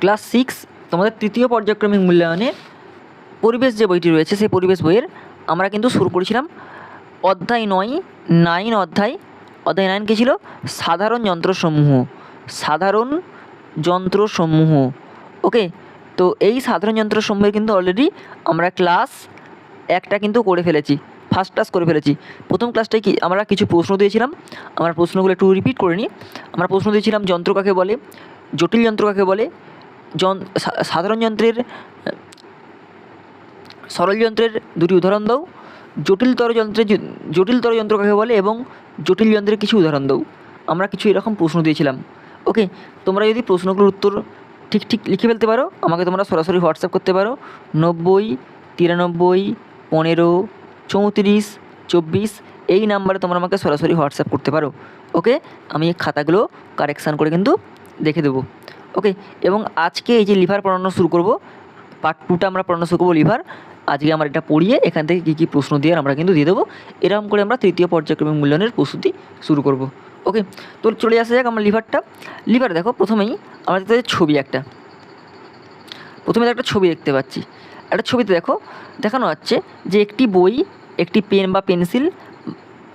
Class six, তোমাদের তৃতীয় পর্যায়ক্রমিক মূল্যায়নে পরিবেশ যে বইটি রয়েছে, সেই পরিবেশ বইয়ের আমরা কিন্তু শুরু করেছিলাম। অধ্যায় নয়, নাইন অধ্যায়। অধ্যায় নাইন কী ছিল? সাধারণ যন্ত্রসমূহ। সাধারণ যন্ত্রসমূহ। ওকে? তো এই সাধারণ যন্ত্রসমূহের কিন্তু অলরেডি আমরা ক্লাস একটা কিন্তু করে ফেলেছি। ফার্স্ট ক্লাস করে ফেলেছি। প্রথম ক্লাসটায় কি? আমরা কিছু প্রশ্ন দিয়েছিলাম। আমরা প্রশ্নগুলো একটু রিপিট করে নিই। আমরা প্রশ্ন দিয়েছিলাম, যন্ত্র কাকে বলে? জটিল যন্ত্র কাকে বলে? সাধারণ যন্ত্রের, সরল যন্ত্রের দুটি উদাহরণ দাও। জটিলতর যন্ত্রের জটিলতর যন্ত্র কাকে বলে এবং জটিল যন্ত্রের কিছু উদাহরণ দাও। আমরা কিছু এরকম প্রশ্ন দিয়েছিলাম। ওকে, তোমরা যদি প্রশ্নগুলোর উত্তর ঠিক ঠিক লিখে ফেলতে পারো, আমাকে তোমরা সরাসরি হোয়াটসঅ্যাপ করতে পারো। নব্বই, তিরানব্বই, পনেরো, চৌত্রিশ, চব্বিশ, এই নাম্বারে তোমরা আমাকে সরাসরি হোয়াটসঅ্যাপ করতে পারো। ওকে, আমি খাতাগুলো কারেকশান করে কিন্তু দেখে দেবো। ওকে এবং আজকে এই যে লিভার পড়ানো শুরু করব পার্ট টুটা আমরা পড়ানো শুরু করব লিভার। আজকে আমরা এটা পড়িয়ে এখান থেকে কী কী প্রশ্ন দিয়ে আমরা কিন্তু দিয়ে দেবো। এরকম করে আমরা তৃতীয় পর্যায়ক্রমিক মূল্যায়নের প্রস্তুতি শুরু করব। ওকে তো চলে আসা যাক আমরা লিভারটা। লিভার দেখো, প্রথমেই আমরা দেখতে ছবি একটা। প্রথমে একটা ছবি দেখতে পাচ্ছি। একটা ছবিতে দেখো, দেখানো হচ্ছে যে একটি বই, একটি পেন বা পেন্সিল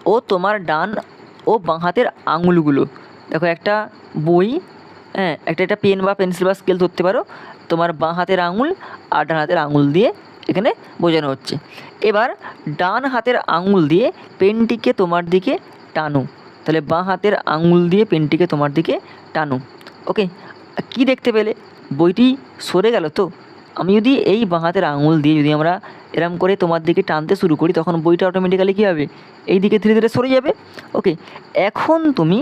ও তোমার ডান ও বাঁ হাতের আঙুলগুলো। দেখো একটা বই হ্যাঁ একটা একটা পেন বা পেন্সিল বা স্কেল ধরতে পারো। তোমার বাঁ হাতের আঙুল আর ডান হাতের আঙুল দিয়ে এখানে বোঝানো হচ্ছে। এবার ডান হাতের আঙুল দিয়ে পেনটিকে তোমার দিকে টানো। তাহলে বাঁ হাতের আঙুল দিয়ে পেনটিকে তোমার দিকে টানো। ওকে কি দেখতে পেলে? বইটি সরে গেল তো? আমি যদি এই বাঁ হাতের আঙুল দিয়ে যদি আমরা এরম করে তোমার দিকে টানতে শুরু করি, তখন বইটা অটোমেটিক্যালি কী হবে? এই দিকে ধীরে ধীরে সরে যাবে। ওকে এখন তুমি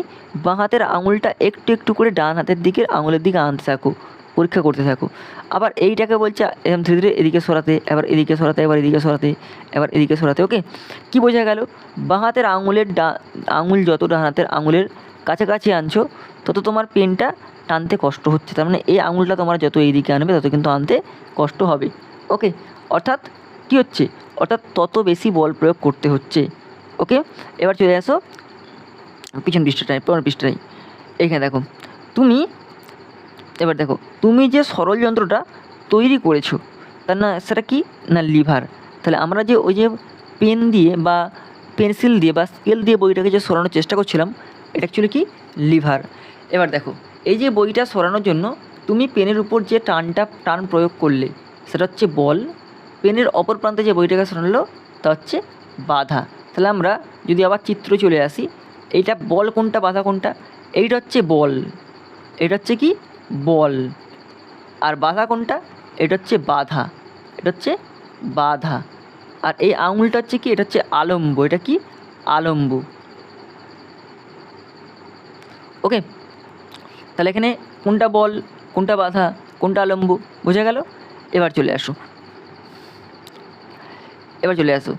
বাঁ হাতের আঙুলটা একটু একটু করে ডান হাতের দিকে, আঙুলের দিকে আনতে থাকো, পরীক্ষা করতে থাকো। আবার এইটাকে বলছে এরকম ধীরে ধীরে এদিকে সরাতে, এবার এদিকে সরাতে, এবার এদিকে সরাতে, এবার এদিকে সরাতে ওকে কি বোঝা গেল? বাঁ হাতের আঙুলের ডা আঙুল যত ডান হাতের আঙুলের কাছাকাছি আনছো, তত তোমার পেনটা টানতে কষ্ট হচ্ছে। তার মানে এই আঙুলটা তোমার যত এইদিকে আনবে, তত কিন্তু আনতে কষ্ট হবে। ওকে অর্থাৎ কী হচ্ছে? অর্থাৎ তত বেশি বল প্রয়োগ করতে হচ্ছে। ওকে এবার চলে আসো পিছন পৃষ্ঠাটায়, পরের পৃষ্ঠাটায় এইখানে দেখো, তুমি, এবার দেখো, তুমি যে সরল যন্ত্রটা তৈরি করেছ, তার না, সেটা কি? না, লিভার। তাহলে আমরা যে ওই যে পেন দিয়ে বা পেন্সিল দিয়ে বা স্কেল দিয়ে বইটাকে যে সরানোর চেষ্টা করছিলাম এটা অ্যাকচুয়ালি কি? লিভার। এবার দেখো, এই যে বইটা সরানোর জন্য তুমি পেনের উপর যে টানটা, টান প্রয়োগ করলে, সেটা হচ্ছে বল। পেনের অপর প্রান্তে যে বইটাকে সরানো তা হচ্ছে বাধা। তাহলে আমরা যদি আবার চিত্র চলে আসি, এইটা বল কোনটা, বাধা কোনটা? এইটা হচ্ছে বল। এটা হচ্ছে কি? বল। আর বাধা কোনটা? এটা হচ্ছে বাধা। এটা হচ্ছে বাধা। আর এই আঙুলটা হচ্ছে কি? এটা হচ্ছে আলম্ব। এটা কি? আলম্ব। ওকে? তাহলে এখানে কোনটা বল, কোনটা বাধা, কোনটা আলম্ব, বোঝা গেল? এবার চলে আসো। এবার চলে আসো।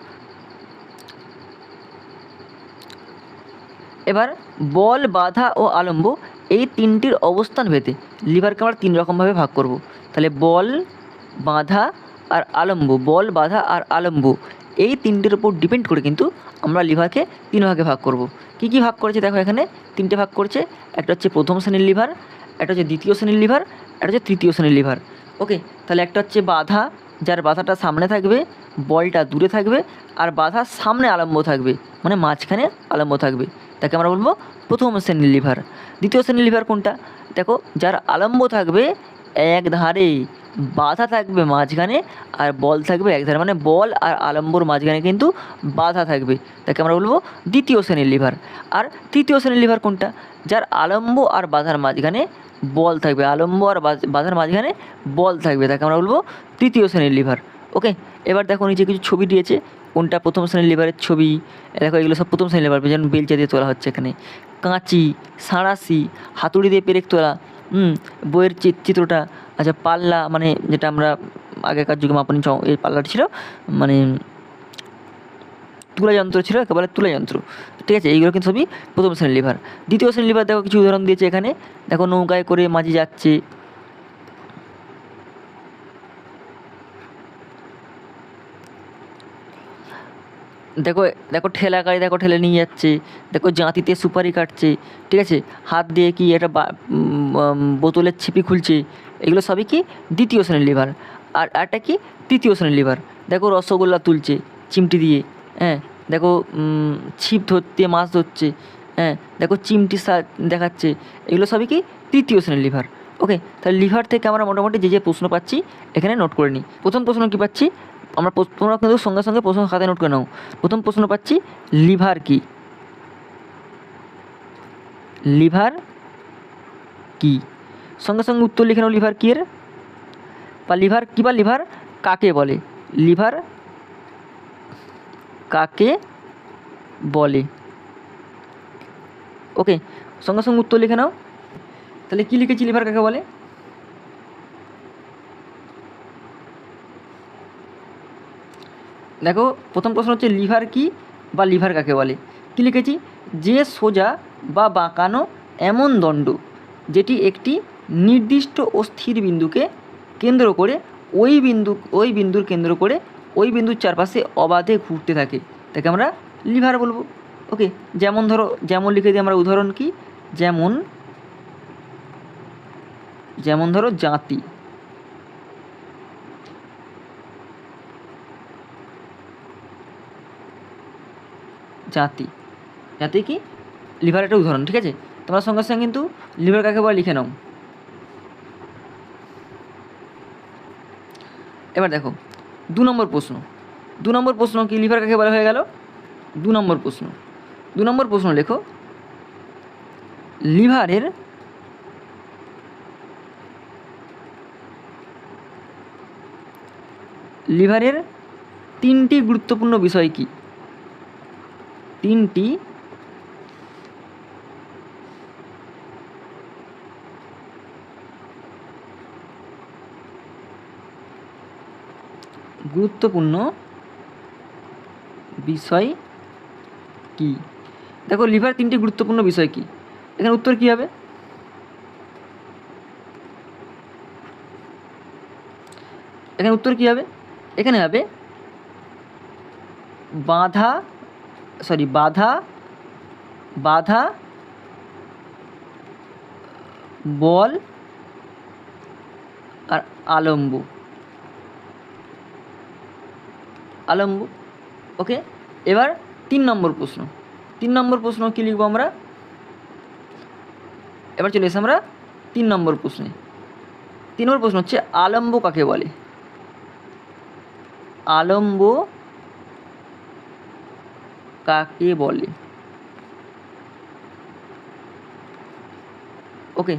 এবার বল, বাধা ও আলম্ব এই তিনটির অবস্থান ভেদে লিভারকে আমরা তিন রকমভাবে ভাগ করব। তাহলে বল, বাধা আর আলম্ব, বল, বাধা আর আলম্ব এই তিনটির উপর ডিপেন্ড করে কিন্তু আমরা লিভারকে তিন ভাগে ভাগ করব। কি কি ভাগ করেছে দেখো এখানে? তিনটে ভাগ করেছে, একটা হচ্ছে প্রথম শ্রেণির লিভার, একটা হচ্ছে দ্বিতীয় শ্রেণির লিভার, একটা হচ্ছে তৃতীয় শ্রেণির লিভার। ওকে, তাহলে একটা হচ্ছে বাধা, যার বাধাটা সামনে থাকবে, বলটা দূরে থাকবে, আর বাধা সামনে আলম্ব থাকবে মানে মাঝখানে আলম্ব থাকবে। তাকে আমরা বলব প্রথম শ্রেণির লিভার। দ্বিতীয় শ্রেণির লিভার কোনটা? দেখো, যার আলম্ব থাকবে এক ধারে বাধা থাকবে মাঝখানে আর বল থাকবে এক ধারে। মানে বল আর আলম্বর মাঝখানে কিন্তু বাধা থাকবে। তাকে আমরা বলব দ্বিতীয় শ্রেণির লিভার আর তৃতীয় শ্রেণির লিভার কোনটা? যার আলম্ব আর বাধার মাঝখানে বল থাকবে। আলম্ব আর বাধার মাঝখানে বল থাকবে। তাকে আমরা বলব তৃতীয় শ্রেণির লিভার ওকে এবার দেখো নিচে কিছু ছবি দিয়েছে। কোনটা প্রথম শ্রেণির লিভারের ছবি? দেখো এগুলো সব প্রথম শ্রেণির লিভার যেমন বেলচা দিয়ে তোলা হচ্ছে এখানে। কাঁচি, সাঁড়াশি, হাতুড়ি দিয়ে পেরেক তোলা। বইয়ের চি- চিত্রটা আচ্ছা পাল্লা মানে যেটা আমরা আগেকার যুগে মাপনি এই পাল্লাটা ছিল মানে তুলা যন্ত্র ছিল, একেবারে তুলা যন্ত্র, ঠিক আছে? এইগুলো কিন্তু সবই প্রথম শ্রেণির লিভার দ্বিতীয় শ্রেণির লিভার দেখো, কিছু উদাহরণ দিয়েছে এখানে। দেখো নৌকায় করে মাঝি যাচ্ছে দেখো দেখো ঠেলা গাড়ি, দেখো ঠেলে নিয়ে যাচ্ছে, দেখো জাঁতিতে সুপারি কাটছে, ঠিক আছে? হাত দিয়ে কি একটা বোতলের ছিপি খুলছে, এগুলো সবই কি দ্বিতীয় শ্রেণির লিভার আর একটা কি তৃতীয় শ্রেণির লিভার দেখো রসগোল্লা তুলছে চিমটি দিয়ে হ্যাঁ? দেখো ছিপ ধরতে, মাছ ধরছে হ্যাঁ? দেখো চিমটি দেখাচ্ছে, এগুলো সবই কি তৃতীয় শ্রেণির লিভার ওকে তাহলে লিভার থেকে আমরা মোটামুটি যে যে প্রশ্ন পাচ্ছি, এখানে নোট করে নিই। প্রথম প্রশ্ন কী পাচ্ছি? আমরা তোমরা কিন্তু সঙ্গে সঙ্গে প্রশ্ন খাতায় নোট করে নাও। প্রথম প্রশ্ন পাচ্ছি, লিভার কি? লিভার কি? সঙ্গে সঙ্গে উত্তর লিখে নাও, লিভার কি এর? বা লিভার কি বা লিভার কাকে বলে? লিভার কাকে বলে? ওকে সঙ্গে সঙ্গে উত্তর লিখে নাও। তাহলে কী লিখেছি, লিভার কাকে বলে? দেখো, প্রথম প্রশ্ন হচ্ছে লিভার কি বা লিভার কাকে বলে? কী লিখেছি? যে সোজা বা বাঁকানো এমন দণ্ড যেটি একটি নির্দিষ্ট ও স্থির বিন্দুকে কেন্দ্র করে ওই বিন্দু, ওই বিন্দুর কেন্দ্র করে ওই বিন্দুর চারপাশে অবাধে ঘুরতে থাকে। তাকে আমরা লিভার বলব। ওকে, যেমন ধরো, যেমন লিখে দিই আমরা উদাহরণ কি? যেমন যেমন ধরো জাতি। জাতি। জাতি কি? লিভার একটা উদাহরণ, ঠিক আছে? তোমরা সঙ্গে সঙ্গে কিন্তু লিভার কাকে বলে লিখে নাও। এবার দেখো, দু নম্বর প্রশ্ন। দু নম্বর প্রশ্ন কি লিভার কাকে বলা হয়ে গেল? দু নম্বর প্রশ্ন। দু নম্বর প্রশ্ন লেখো, লিভারের লিভারের তিনটি গুরুত্বপূর্ণ বিষয় কি? তিনটি। গুরুত্বপূর্ণ বিষয় কি? দেখো, লিভার তিনটি গুরুত্বপূর্ণ বিষয় কি? এখানে উত্তর কী হবে? এখানে উত্তর কী হবে? এখানে হবে বাধা সরি, বাধা বাধা, বল আর আলম্ব। আলম্ব, ওকে? এবার তিন নম্বর প্রশ্ন। তিন নম্বর প্রশ্ন কী লিখব আমরা? এবার চলে এসে আমরা তিন নম্বর প্রশ্নে। তিন নম্বর প্রশ্ন হচ্ছে, আলম্ব কাকে বলে? আলম্ব কাকে বলে? ওকে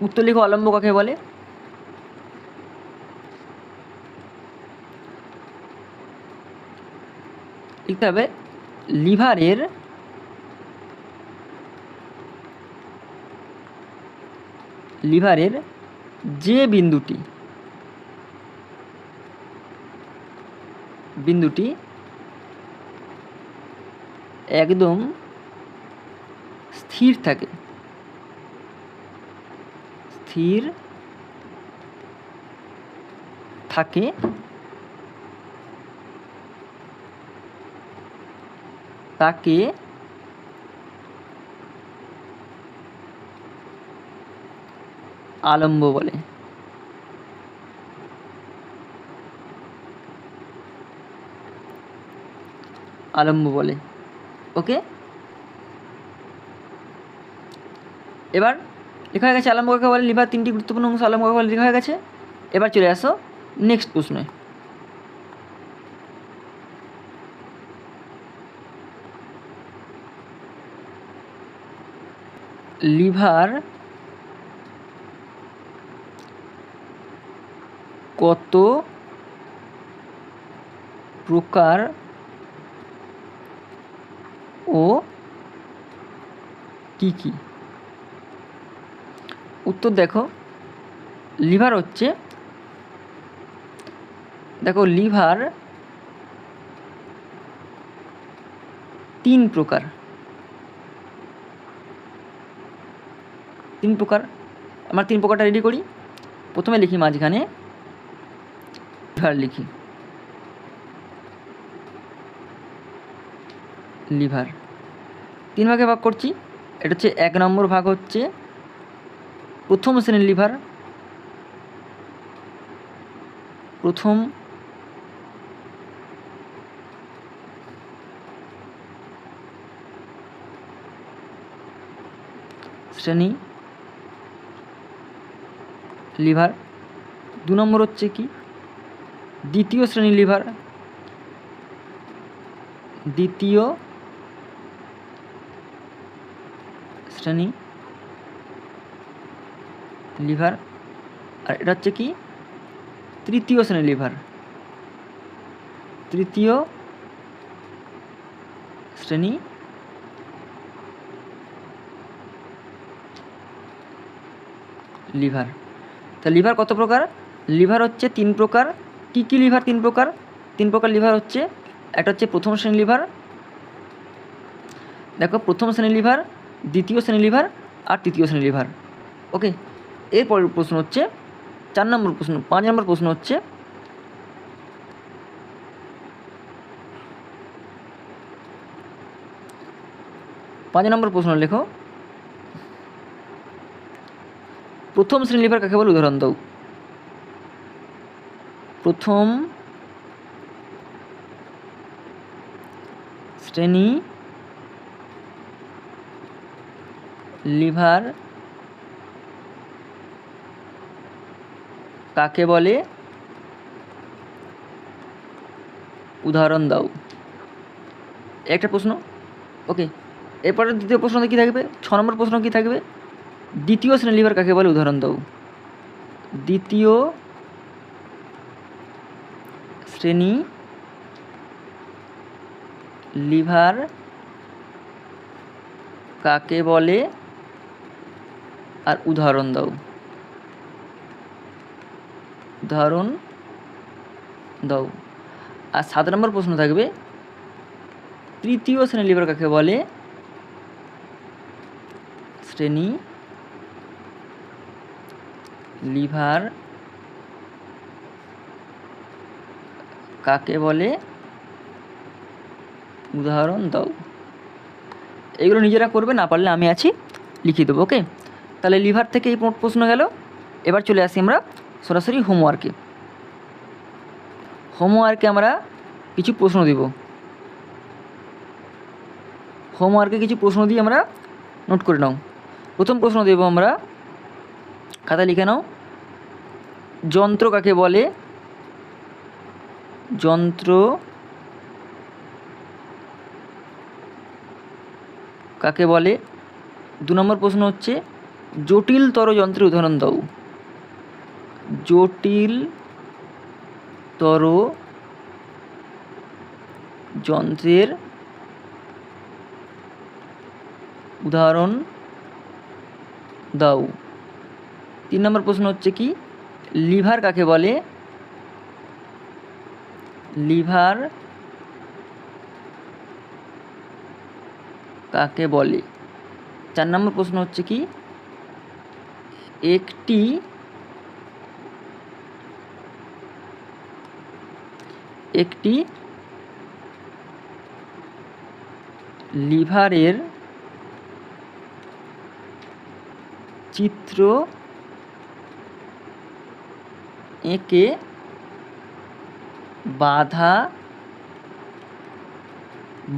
উত্তর লিখো, অলম্ব কাকে বলে? লিখতে হবে, লিভারের লিভারের যে বিন্দুটি বিন্দুটি একদম স্থির থাকে। স্থির থাকে। তাকে আলম্ব বলে। আলম্ব বলে। ওকে? এবার লেখা হয়ে গেছে আলম্ব কাকে বলে? লিভার তিনটি গুরুত্বপূর্ণ অংশ আলম্ব কাকে বলে? লেখা হয়ে গেছে। এবার চলে আসো নেক্সট প্রশ্নে। লিভার কত প্রকার ও কি কি? উত্তর দেখো লিভার হচ্ছে দেখো লিভার তিন প্রকার। তিন প্রকার আমার তিন প্রকারটা রেডি করি। প্রথমে লিখি মাঝখানে লিভার লিখি। লিভার। তিন ভাগে ভাগ করছি। এটা হচ্ছে এক নম্বর ভাগ হচ্ছে প্রথম শ্রেণির লিভার। প্রথম শ্রেণি লিভার। দু নম্বর হচ্ছে কি? দ্বিতীয় শ্রেণি লিভার। দ্বিতীয় শ্রেণি লিভার আর এটা হচ্ছে কি? তৃতীয় শ্রেণি লিভার তৃতীয় শ্রেণি লিভার তা লিভার কত প্রকার? লিভার হচ্ছে তিন প্রকার। কী কী লিভার তিন প্রকার? তিন প্রকার লিভার হচ্ছে, একটা হচ্ছে প্রথম শ্রেণি লিভার দেখো, প্রথম শ্রেণি লিভার দ্বিতীয় শ্রেণি লিভার আর তৃতীয় শ্রেণি লিভার ওকে এরপরের প্রশ্ন হচ্ছে, চার নম্বর প্রশ্ন, পাঁচ নম্বর প্রশ্ন হচ্ছে, পাঁচ নম্বর প্রশ্ন লেখো। প্রথম শ্রেণি লিভার কাকে বলে? উদাহরণ দাও। প্রথম শ্রেণি লিভার কাকে বলে? উদাহরণ দাও। একটা প্রশ্ন। ওকে এরপরে দ্বিতীয় প্রশ্নতে কী থাকবে? ছ নম্বর প্রশ্ন কী থাকবে? দ্বিতীয় শ্রেণি লিভার কাকে বলে? উদাহরণ দাও। দ্বিতীয় শ্রেণি লিভার কাকে বলে? আর উদাহরণ দাও। উদাহরণ দাও। আর সাত নম্বর প্রশ্ন থাকবে, তৃতীয় শ্রেণি লিভার কাকে বলে? শ্রেণি লিভার কাকে বলে? উদাহরণ দাও। এগুলো নিজেরা করবে, না পারলে আমি আছি লিখিয়ে দেবো ওকে তাহলে লিভার থেকে এই প্রশ্ন গেল। এবার চলে আসি আমরা সরাসরি হোমওয়ার্কে। হোমওয়ার্কে আমরা কিছু প্রশ্ন দেব। হোমওয়ার্কে কিছু প্রশ্ন দিয়ে আমরা নোট করে নাও। প্রথম প্রশ্ন দেব আমরা। খাতা লিখে নাও। যন্ত্র কাকে বলে? যন্ত্র কাকে বলে? দু নম্বর প্রশ্ন হচ্ছে জটিলতর যন্ত্রের উদাহরণ দাও। জটিলতর যন্ত্রের উদাহরণ দাও। তিন নম্বর প্রশ্ন হচ্ছে কি? লিভার কাকে বলে? লিভার কাকে বলে? চার নম্বর প্রশ্ন হচ্ছে কি? একটি একটি লিভারের চিত্র এঁকে বাধা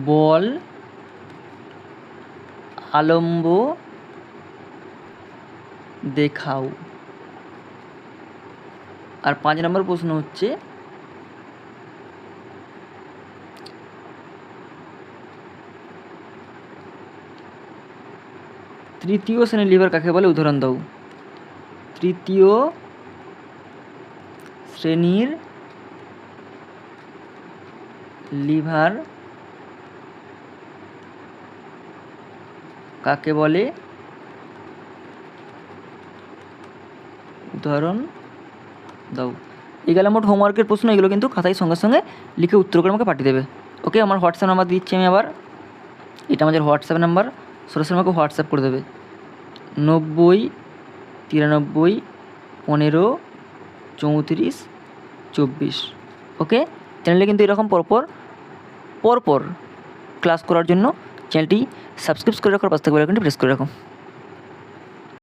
বল আলম্ব দেখাও। আর পাঁচ নম্বর প্রশ্ন হচ্ছে, তৃতীয় শ্রেণির লিভার কাকে বলে? উদাহরণ দাও। তৃতীয় শ্রেণির লিভার কাকে বলে? উদাহরণ দাও। এই গেল মোট হোমওয়ার্কের প্রশ্ন, এগুলো কিন্তু খাতায় সঙ্গে সঙ্গে লিখে উত্তর করে আমাকে পাঠিয়ে দেবে। ওকে আমার হোয়াটসঅ্যাপ নাম্বার দিচ্ছি আমি আবার। এটা আমাদের হোয়াটসঅ্যাপ নাম্বার সরাসরি আমাকে হোয়াটসঅ্যাপ করে দেবে। নব্বই, তিরানব্বই, পনেরো, চৌত্রিশ, চব্বিশ। ওকে চ্যানেলে কিন্তু এরকম পরপর পরপর ক্লাস করার জন্য চ্যানেলটি সাবস্ক্রাইব করে রাখার পাশ থেকে বেল আইকনটি প্রেস করে রাখো।